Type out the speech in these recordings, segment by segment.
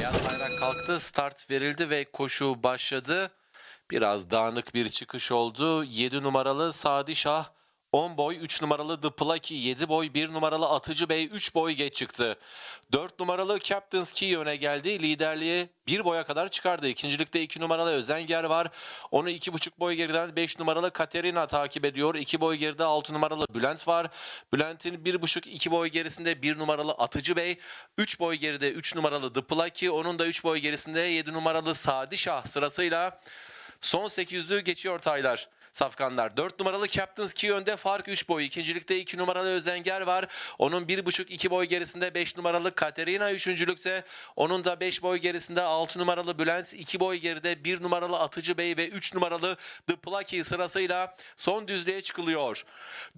Beyaz bayrak kalktı, start verildi ve koşu başladı. Biraz dağınık bir çıkış oldu. 7 numaralı Sadi Şah, 10 boy 3 numaralı The Plucky, 7 boy 1 numaralı Atıcı Bey 3 boy geç çıktı. 4 numaralı Captain's Key öne geldi. Liderliğe 1 boya kadar çıkardı. İkincilikte 2 numaralı Özenger var. Onu 2,5 boy geriden 5 numaralı Katerina takip ediyor. 2 boy geride 6 numaralı Bülent var. Bülent'in 1,5-2 boy gerisinde 1 numaralı Atıcı Bey. 3 boy geride 3 numaralı The Plucky. Onun da 3 boy gerisinde 7 numaralı Sadi sırasıyla Son 800'lü geçiyor Taylar. Safkanlar. 4 numaralı Captain's Key önde fark 3 boy. İkincilikte 2 numaralı Özenger var. Onun 1,5-2 boy gerisinde 5 numaralı Katerina. Üçüncülükte onun da 5 boy gerisinde 6 numaralı Bülent. 2 boy geride 1 numaralı Atıcı Bey ve 3 numaralı The Plucky sırasıyla son düzlüğe çıkılıyor.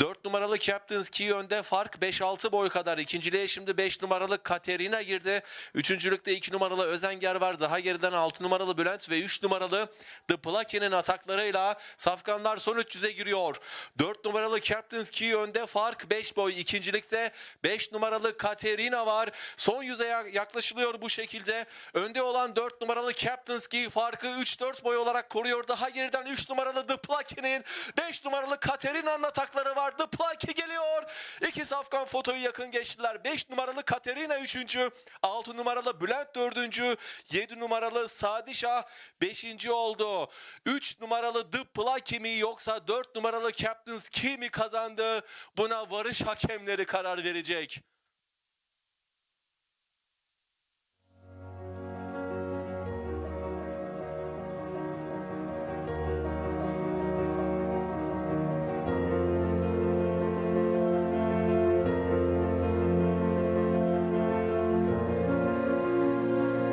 4 numaralı Captain's Key önde fark 5-6 boy kadar. İkinciliğe şimdi 5 numaralı Katerina girdi. Üçüncülükte 2 numaralı Özenger var. Daha geriden 6 numaralı Bülent ve 3 numaralı The Plucky'nin ataklarıyla Safkanlar son 300'e giriyor. 4 numaralı Captain's Key önde fark 5 boy. İkincilikte 5 numaralı Katerina var. Son yüze ya- yaklaşılıyor bu şekilde. Önde olan 4 numaralı Captain's Key farkı 3-4 boy olarak koruyor. Daha geriden 3 numaralı The Plucky'nin 5 numaralı Katerina'nın atakları var. The Plucky geliyor. İki safkan fotoyu yakın geçtiler. 5 numaralı Katerina 3. 6 numaralı Bülent 4. 7 numaralı Sadişah 5. oldu. 3 numaralı The Plucky yoksa 4 numaralı Captain's Key mi kazandı? Buna varış hakemleri karar verecek.